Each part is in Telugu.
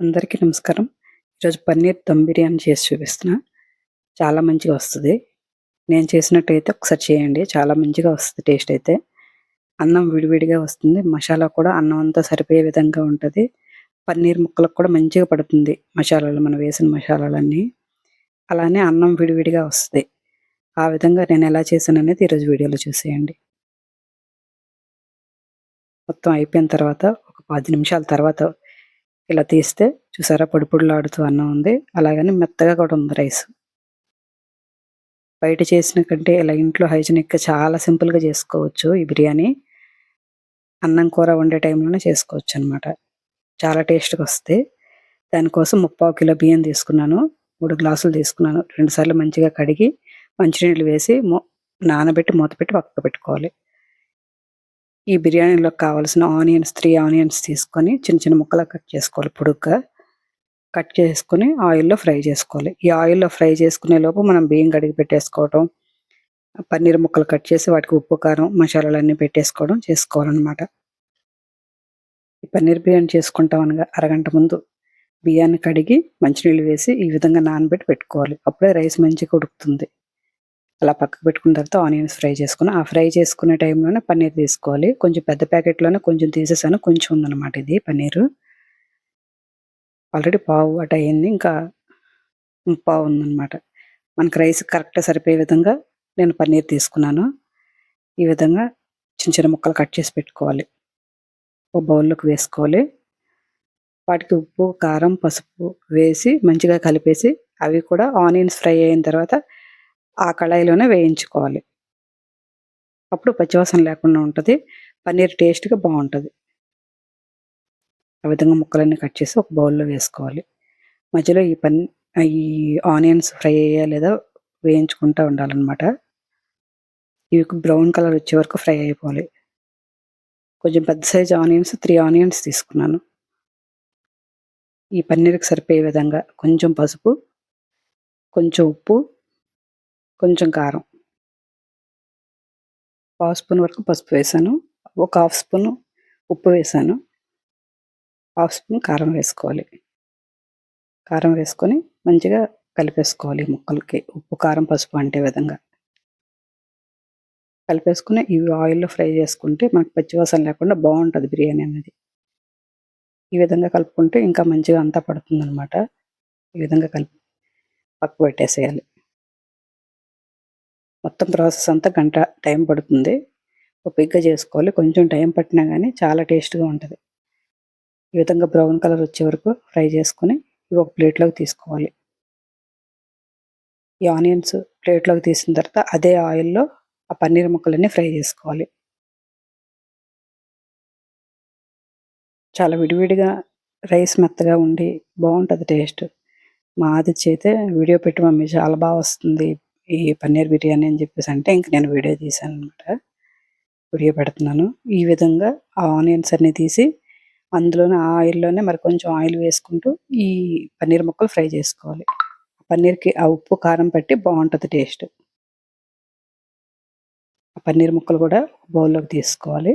అందరికీ నమస్కారం. ఈరోజు పన్నీర్ దమ్ బిర్యానీ చేసి చూపిస్తున్నా. చాలా మంచిగా వస్తుంది నేను చేసినట్టయితే ఒకసారి చేయండి. చాలా మంచిగా వస్తుంది టేస్ట్ అయితే. అన్నం విడివిడిగా వస్తుంది. మసాలా కూడా అన్నం అంతా సరిపోయే విధంగా ఉంటుంది పన్నీర్ ముక్కలకు కూడా మంచిగా పడుతుంది. మసాలాలు మనం వేసిన మసాలాలన్నీ. అలానే అన్నం విడివిడిగా వస్తుంది ఆ విధంగా నేను ఎలా చేశాను అనేది ఈరోజు వీడియోలో చూసేయండి. మొత్తం అయిపోయిన తర్వాత ఒక పది నిమిషాల తర్వాత ఇలా తీస్తే చూసారా పొడి పొడిలాడుతూ అన్నం ఉంది. అలాగని మెత్తగా కూడా ఉంది రైస్. బయట చేసిన కంటే ఇలా ఇంట్లో హైజీనిక్‌గా చాలా సింపుల్‌గా చేసుకోవచ్చు ఈ బిర్యానీ. అన్నం కూర వండే టైంలోనే చేసుకోవచ్చు అనమాట చాలా టేస్ట్‌గా వస్తది. దానికోసం ముప్పావు కిలో బియ్యం తీసుకున్నాను. మూడు గ్లాసులు తీసుకున్నాను. రెండుసార్లు మంచిగా కడిగి మంచినీళ్ళు వేసి మొ నానబెట్టి మూత పెట్టి పక్కకు పెట్టుకోవాలి. ఈ బిర్యానీలోకి కావాల్సిన ఆనియన్స్ త్రీ ఆనియన్స్ తీసుకొని చిన్న చిన్న ముక్కలు కట్ చేసుకోవాలి పొడుగ్గా. కట్ చేసుకొని ఆయిల్‌లో ఫ్రై చేసుకోవాలి. ఈ ఆయిల్‌లో ఫ్రై చేసుకునే లోపు మనం బియ్యం కడిగి పెట్టేసుకోవటం, పన్నీర్ ముక్కలు కట్ చేసి వాటికి ఉప్పు, కారం, మసాలాలన్నీ పెట్టేసుకోవడం చేసుకోవాలనమాట. ఈ పన్నీర్ బిర్యానీ చేసుకుంటాం అనగా అరగంట ముందు బియ్యాన్ని కడిగి మంచినీళ్ళు వేసి ఈ విధంగా నానబెట్టి పెట్టుకోవాలి. అప్పుడే రైస్ మంచిగా ఉడుకుతుంది. అలా పక్కకు పెట్టుకున్న తర్వాత ఆనియన్స్ ఫ్రై చేసుకొని, ఆ ఫ్రై చేసుకునే టైంలోనే పన్నీర్ తీసుకోవాలి. కొంచెం పెద్ద ప్యాకెట్‌లోనే కొంచెం తీసేసాను. కొంచెం ఉందన్నమాట ఇది పన్నీరు. ఆల్రెడీ పావు అటు అయింది. ఇంకా పావు ఉందన్నమాట మనకు రైస్ కరెక్ట్‌గా సరిపోయే విధంగా నేను పన్నీర్ తీసుకున్నాను. ఈ విధంగా చిన్న చిన్న ముక్కలు కట్ చేసి పెట్టుకోవాలి. ఒక బౌల్‌లోకి వేసుకోవాలి. వాటికి ఉప్పు, కారం, పసుపు వేసి మంచిగా కలిపేసి అవి కూడా ఆనియన్స్ ఫ్రై అయిన తర్వాత ఆ కళాయిలోనే వేయించుకోవాలి. అప్పుడు పచ్చివాసన లేకుండా ఉంటుంది పన్నీర్ టేస్ట్‌గా బాగుంటుంది ఆ విధంగా ముక్కలన్నీ కట్ చేసి ఒక బౌల్‌లో వేసుకోవాలి. మధ్యలో ఈ పన్ ఈ ఆనియన్స్ ఫ్రై అయ్యా లేదా వేయించుకుంటా ఉండాలన్నమాట ఇవి బ్రౌన్ కలర్ వచ్చే వరకు ఫ్రై అయిపోవాలి. కొంచెం పెద్ద సైజ్ ఆనియన్స్ త్రీ ఆనియన్స్ తీసుకున్నాను. ఈ పన్నీర్‌కి సరిపోయే విధంగా కొంచెం పసుపు, కొంచెం ఉప్పు, కొంచెం కారం. పావు స్పూన్ వరకు పసుపు వేసాను ఒక హాఫ్ స్పూన్ ఉప్పు వేసాను హాఫ్ స్పూన్ కారం వేసుకోవాలి. కారం వేసుకొని మంచిగా కలిపేసుకోవాలి ముక్కలకి. ఉప్పు, కారం, పసుపు అంటే విధంగా. కలిపేసుకుని ఇవి ఆయిల్‌లో ఫ్రై చేసుకుంటే మనకు పచ్చివాసన లేకుండా బాగుంటుంది బిర్యానీ అనేది. ఈ విధంగా కలుపుకుంటే ఇంకా మంచిగా అంతా పడుతుందన్నమాట ఈ విధంగా కలిపి పక్కకు పెట్టేసేయాలి. మొత్తం ప్రాసెస్ అంతా గంట టైం పడుతుంది. ఓపికగా చేసుకోవాలి. కొంచెం టైం పట్టినా కానీ చాలా టేస్ట్‌గా ఉంటుంది ఈ విధంగా బ్రౌన్ కలర్ వచ్చే వరకు ఫ్రై చేసుకొని ఇవి ఒక ప్లేట్‌లోకి తీసుకోవాలి. ఈ ఆనియన్స్ ప్లేట్‌లోకి తీసిన తర్వాత అదే ఆయిల్‌లో ఆ పన్నీర్ ముక్కలన్నీ ఫ్రై చేసుకోవాలి. చాలా విడివిడిగా రైస్ మెత్తగా ఉండి బాగుంటుంది టేస్ట్. మా ఆదిత్య అయితే వీడియో పెట్టి మమ్మీ చాలా బాగా వస్తుంది ఈ పన్నీర్ బిర్యానీ అని చెప్పేసి అంటే ఇంక నేను వీడియో తీశాననమాట. వీడియో పెడుతున్నాను. ఈ విధంగా ఆ ఆనియన్స్ అన్నీ తీసి అందులోనే ఆ ఆయిల్‌లోనే మరి కొంచెం ఆయిల్ వేసుకుంటూ ఈ పన్నీర్ ముక్కలు ఫ్రై చేసుకోవాలి. పన్నీర్‌కి ఆ ఉప్పు, కారం పట్టి బాగుంటుంది టేస్ట్. ఆ పన్నీర్ ముక్కలు కూడా బౌల్‌లోకి తీసుకోవాలి.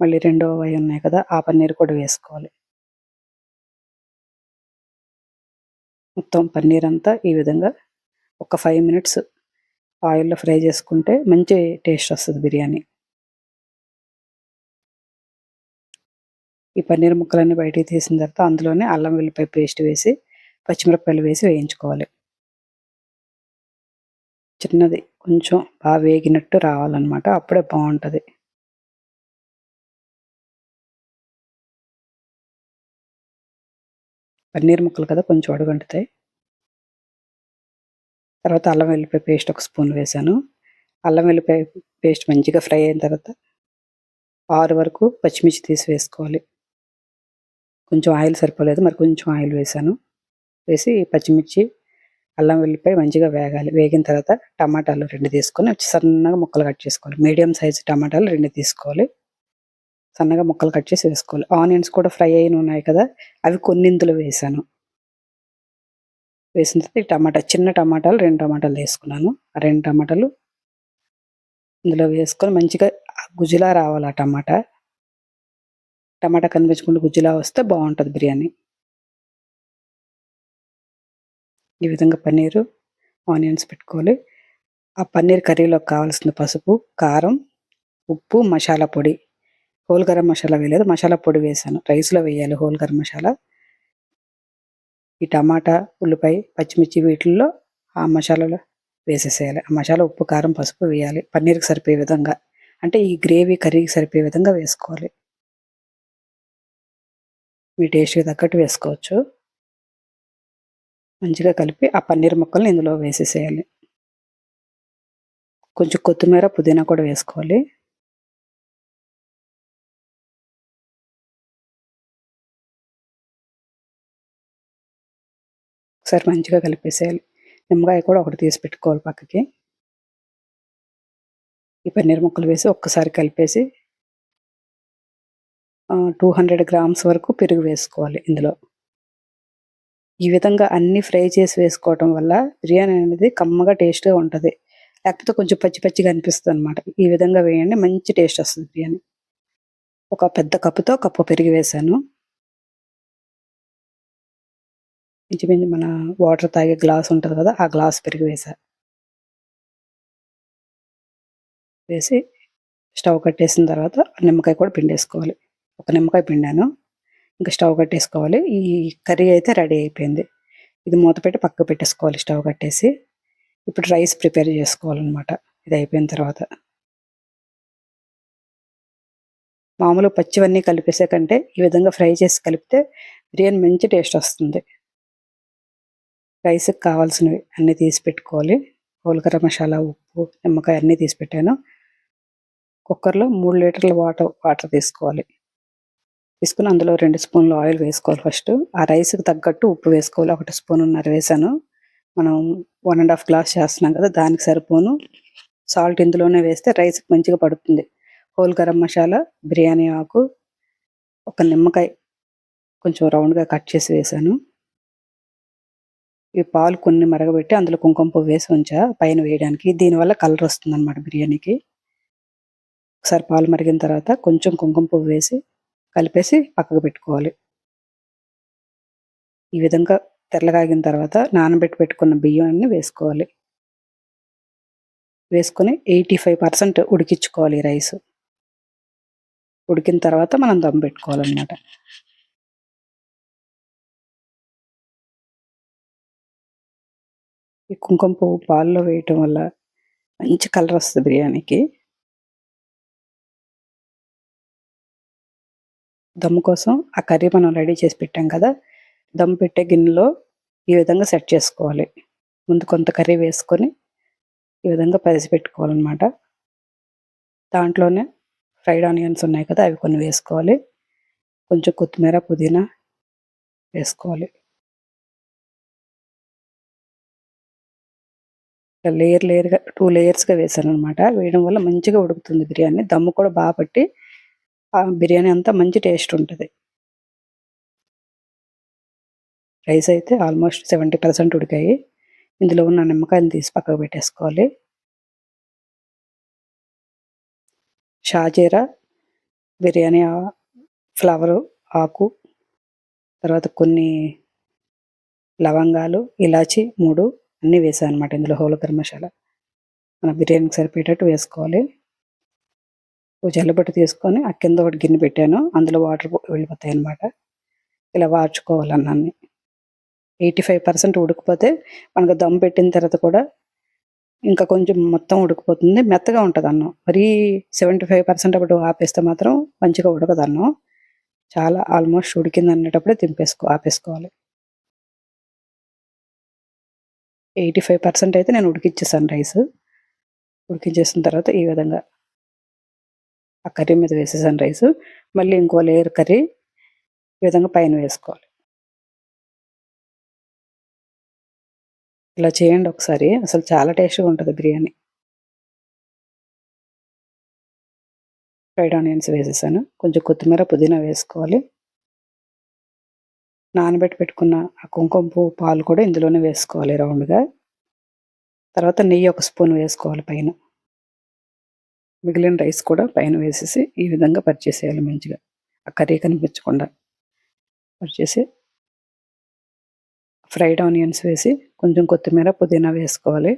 మళ్ళీ రెండోవి ఉన్నాయి కదా! ఆ పన్నీర్ కూడా వేసుకోవాలి. మొత్తం పన్నీర్ అంతా ఈ విధంగా ఒక ఫైవ్ మినిట్స్ ఆయిల్‌లో ఫ్రై చేసుకుంటే మంచి టేస్ట్ వస్తుంది బిర్యానీ. ఈ పన్నీర్ ముక్కలన్నీ బయటికి తీసిన తర్వాత అందులోనే అల్లం వెల్లిపాయ పేస్ట్ వేసి, పచ్చిమిరపకాయలు వేసి వేయించుకోవాలి. చిన్నది కొంచెం బాగా వేగినట్టు రావాలన్నమాట అప్పుడే బాగుంటుంది పన్నీర్ ముక్కలు కదా! కొంచెం అడుగంటుతాయి. తర్వాత అల్లం వెల్లిపాయ పేస్ట్ ఒక స్పూన్ వేశాను. అల్లం వెల్లిపాయ పేస్ట్ మంచిగా ఫ్రై అయిన తర్వాత ఆరు వరకు పచ్చిమిర్చి తీసి వేసుకోవాలి. కొంచెం ఆయిల్ సరిపోలేదు. మరి కొంచెం ఆయిల్ వేశాను. వేసి పచ్చిమిర్చి, అల్లం వెల్లిపాయ మంచిగా వేగాలి. వేగిన తర్వాత టమాటాలు రెండు తీసుకొని సన్నగా ముక్కలు కట్ చేసుకోవాలి. మీడియం సైజ్ టమాటాలు రెండు తీసుకోవాలి. సన్నగా ముక్కలు కట్ చేసి వేసుకోవాలి. ఆనియన్స్ కూడా ఫ్రై అయిన ఉన్నాయి కదా! అవి కొన్ని ఇందులో వేసాను వేసిన తర్వాత ఈ టమాటా చిన్న టమాటాలు రెండు టమాటాలు వేసుకున్నాను ఆ రెండు టమాటాలు ఇందులో వేసుకొని మంచిగా గుజ్జులా రావాలి ఆ టమాటా. టమాటా కనిపించకుండా గుజ్జులా వస్తే బాగుంటుంది బిర్యానీ ఈ విధంగా పన్నీరు ఆనియన్స్ పెట్టుకోవాలి ఆ పన్నీర్ కర్రీలోకి కావాల్సిన పసుపు కారం ఉప్పు మసాలా పొడి హోల్ గరం మసాలా వేయలేదు. మసాలా పొడి వేసాను. రైస్లో వేయాలి హోల్ గరం మసాలా. ఈ టమాటా ఉల్లిపాయ పచ్చిమిర్చి వీటిల్లో ఆ మసాలాలో వేసేసేయాలి. ఆ మసాలా ఉప్పు కారం పసుపు వేయాలి. పన్నీర్కి సరిపోయే విధంగా. అంటే ఈ గ్రేవీ కర్రీకి సరిపోయే విధంగా వేసుకోవాలి. మీ టేస్ట్కి తగ్గట్టు వేసుకోవచ్చు. మంచిగా కలిపి ఆ పన్నీర్ ముక్కల్ని ఇందులో వేసేసేయాలి. కొంచెం కొత్తిమీర పుదీనా కూడా వేసుకోవాలి. ఒకసారి మంచిగా కలిపేసేయాలి. నిమ్మకాయ కూడా ఒకటి తీసి పెట్టుకోవాలి పక్కకి. ఈ పన్నీర్ ముక్కలు వేసి ఒక్కసారి కలిపేసి టూ హండ్రెడ్ గ్రామ్స్ వరకు పెరుగు వేసుకోవాలి ఇందులో. ఈ విధంగా అన్ని ఫ్రై చేసి వేసుకోవటం వల్ల బిర్యానీ అనేది కమ్మగా టేస్ట్గా ఉంటుంది. లేకపోతే కొంచెం పచ్చి పచ్చిగా అనిపిస్తుంది అనమాట ఈ విధంగా వేయండి మంచి టేస్ట్ వస్తుంది బిర్యానీ. ఒక పెద్ద కప్పుతో కప్పు పెరిగి వేసాను. ఇంచుమించు మన వాటర్ తాగే గ్లాస్ ఉంటుంది కదా ఆ గ్లాస్ పెరిగి వేసా. వేసి స్టవ్ కట్టేసిన తర్వాత నిమ్మకాయ కూడా పిండేసుకోవాలి. ఒక నిమ్మకాయ పిండాను ఇంకా స్టవ్ కట్టేసుకోవాలి. ఈ కర్రీ అయితే రెడీ అయిపోయింది. ఇది మూత పెట్టి పక్క పెట్టేసుకోవాలి స్టవ్ కట్టేసి. ఇప్పుడు రైస్ ప్రిపేర్ చేసుకోవాలన్నమాట. ఇది అయిపోయిన తర్వాత. మామూలు పచ్చివన్నీ కలిపేసే కంటే ఈ విధంగా ఫ్రై చేసి కలిపితే బిర్యానీ మంచి టేస్ట్ వస్తుంది. రైస్కి కావాల్సినవి అన్నీ తీసి పెట్టుకోవాలి. పోలకర మసాలా ఉప్పు నిమ్మకాయ అన్నీ తీసి పెట్టాను. కుక్కర్లో మూడు లీటర్ల వాటర్ వాటర్ తీసుకోవాలి. తీసుకుని అందులో రెండు స్పూన్లు ఆయిల్ వేసుకోవాలి ఫస్ట్. ఆ రైస్కి తగ్గట్టు ఉప్పు వేసుకోవాలి. ఒకటి స్పూన్ ఉన్నర వేసాను. మనం వన్ అండ్ హాఫ్ గ్లాస్ చేస్తున్నాం కదా దానికి సరిపోను. సాల్ట్ ఇందులోనే వేస్తే రైస్ మంచిగా పడుతుంది. హోల్ గరం మసాలా బిర్యానీ ఆకు ఒక నిమ్మకాయ కొంచెం రౌండ్గా కట్ చేసి వేసాను. ఈ పాలు కొన్ని మరగబెట్టి అందులో కుంకుమ పువ్వు వేసి ఉంచా పైన వేయడానికి. దీనివల్ల కలర్ వస్తుంది అనమాట బిర్యానీకి. ఒకసారి పాలు మరిగిన తర్వాత కొంచెం కుంకుమ పువ్వు వేసి కలిపేసి పక్కకు పెట్టుకోవాలి. ఈ విధంగా తెల్లగాగిన తర్వాత నానబెట్టి పెట్టుకున్న బియ్యాన్ని వేసుకోవాలి. వేసుకొని ఎయిటీ ఫైవ్ పర్సెంట్ ఉడికించుకోవాలి రైస్. ఉడికిన తర్వాత మనం దమ్ పెట్టుకోవాలన్నమాట. ఈ కుంకుమ పువ్వు పాల్లో వేయటం వల్ల మంచి కలర్ వస్తుంది బిర్యానీకి. దమ్ కోసం ఆ కర్రీ మనం రెడీ చేసి పెట్టాం కదా దమ్ పెట్టే గిన్నెలో ఈ విధంగా సెట్ చేసుకోవాలి. ముందు కొంత కర్రీ వేసుకొని ఈ విధంగా పరిసి పెట్టుకోవాలన్నమాట. దాంట్లోనే ఫ్రైడ్ ఆనియన్స్ ఉన్నాయి కదా అవి కొన్ని వేసుకోవాలి. కొంచెం కొత్తిమీర పుదీనా వేసుకోవాలి. లేయర్ లేయర్గా టూ లేయర్స్గా వేసాను అనమాట వేయడం వల్ల మంచిగా ఉడుకుతుంది బిర్యానీ. దమ్ము కూడా బాగా పట్టి బిర్యానీ అంతా మంచి టేస్ట్ ఉంటుంది. రైస్ అయితే ఆల్మోస్ట్ సెవెంటీ పర్సెంట్ ఉడికాయి. ఇందులో ఉన్న నిమ్మకాయలు తీసి పక్కకు పెట్టేసుకోవాలి. షాజీరా బిర్యానీ ఫ్లవరు ఆకు తర్వాత కొన్ని లవంగాలు ఇలాచి మూడు అన్నీ వేసాను అనమాట ఇందులో హోలకర్ మసాలా మన బిర్యానీకి సరిపోయేటట్టు వేసుకోవాలి. ఓ జల్లబట్టు తీసుకొని ఆ కింద ఒకటి గిన్నె పెట్టాను. అందులో వాటర్ వెళ్ళిపోతాయి అనమాట ఇలా వార్చుకోవాలి ఎయిటీ ఫైవ్ పర్సెంట్ ఉడికిపోతే మనకు దమ్ పెట్టిన తర్వాత కూడా ఇంకా కొంచెం మొత్తం ఉడికిపోతుంది. మెత్తగా ఉంటుంది అన్నం. మరీ సెవెంటీ ఫైవ్ పర్సెంట్ అప్పుడు ఆపేస్తే మాత్రం మంచిగా ఉడకదు అన్నం. చాలా ఆల్మోస్ట్ ఉడికింది అనేటప్పుడే దింపేసుకో ఆపేసుకోవాలి. ఎయిటీ ఫైవ్ పర్సెంట్ అయితే నేను ఉడికిచ్చేసాను రైస్. ఉడికించేసిన తర్వాత ఈ విధంగా ఆ కర్రీ మీద వేసేసాను రైస్. మళ్ళీ ఇంకో లేయర్ కర్రీ ఈ విధంగా పైన వేసుకోవాలి. ఇలా చేయండి ఒకసారి. అసలు చాలా టేస్ట్గా ఉంటుంది బిర్యానీ. ఫ్రైడ్ ఆనియన్స్ వేసేసాను. కొంచెం కొత్తిమీర పుదీనా వేసుకోవాలి. నానబెట్టి పెట్టుకున్న ఆ కుంకుమ పువ్వు పాలు కూడా ఇందులోనే వేసుకోవాలి రౌండ్గా. తర్వాత నెయ్యి ఒక స్పూన్ వేసుకోవాలి పైన. మిగిలిన రైస్ కూడా పైన వేసేసి ఈ విధంగా పరిచేసేయాలి మంచిగా. ఆ కర్రీ కనిపించకుండా. పరిచేసి ఫ్రైడ్ ఆనియన్స్ వేసి కొంచెం కొత్తిమీర పుదీనా వేసుకోవాలి.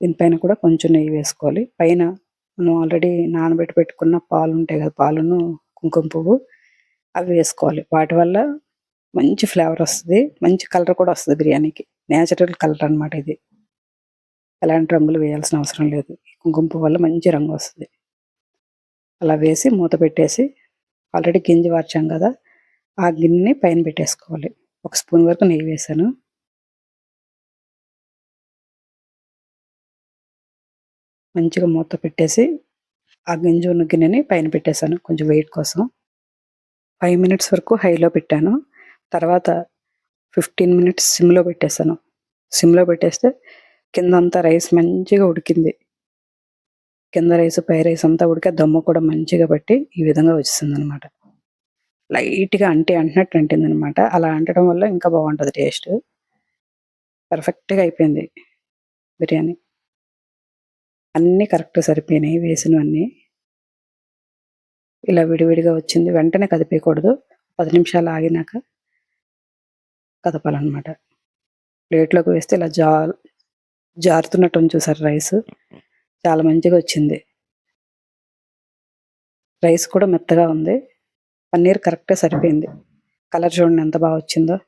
దీనిపైన కూడా కొంచెం నెయ్యి వేసుకోవాలి. పైన మనం ఆల్రెడీ నానబెట్టి పెట్టుకున్న పాలు ఉంటాయి కదా పాలును కుంకుమ పువ్వు అవి వేసుకోవాలి. వాటి వల్ల మంచి ఫ్లేవర్ వస్తుంది. మంచి కలర్ కూడా వస్తుంది బిర్యానీకి. నేచురల్ కలర్ అనమాట ఇది. ఎలాంటి రంగులు వేయాల్సిన అవసరం లేదు. కుంకుమ పువ్వు వల్ల మంచి రంగు వస్తుంది. అలా వేసి మూత పెట్టేసి ఆల్రెడీ గింజ వార్చాం కదా ఆ గిన్నెని పైన పెట్టేసుకోవాలి. ఒక స్పూన్ వరకు నెయ్యి వేసాను. మంచిగా మూత పెట్టేసి ఆ గింజ ఉన్న గిన్నెని పైన పెట్టేశాను కొంచెం వెయిట్ కోసం. ఫైవ్ మినిట్స్ వరకు హైలో పెట్టాను. తర్వాత ఫిఫ్టీన్ మినిట్స్ సిమ్లో పెట్టేశాను. సిమ్లో పెట్టేస్తే కింద అంతా రైస్ మంచిగా ఉడికింది. కింద రైస్ పై రైస్ అంతా ఉడికే దమ్ము కూడా మంచిగా పట్టి ఈ విధంగా వచ్చింది అనమాట లైట్గా అంటే అంటున్నట్టు అంటింది అనమాట అలా అంటడం వల్ల ఇంకా బాగుంటుంది టేస్ట్. పర్ఫెక్ట్గా అయిపోయింది బిర్యానీ. అన్నీ కరెక్ట్ సరిపోయినాయి వేసినవన్నీ. ఇలా విడివిడిగా వచ్చింది. వెంటనే కదిపేయకూడదు. పది నిమిషాలు ఆగినాక కదపాలన్నమాట. ప్లేట్లోకి వేస్తే ఇలా జా జారుతున్నట్టు చూసారు రైస్. చాలా మంచిగా వచ్చింది. రైస్ కూడా మెత్తగా ఉంది. పన్నీర్ కరెక్ట్గా సరిపోయింది. కలర్ చూడండి ఎంత బాగా వచ్చిందో.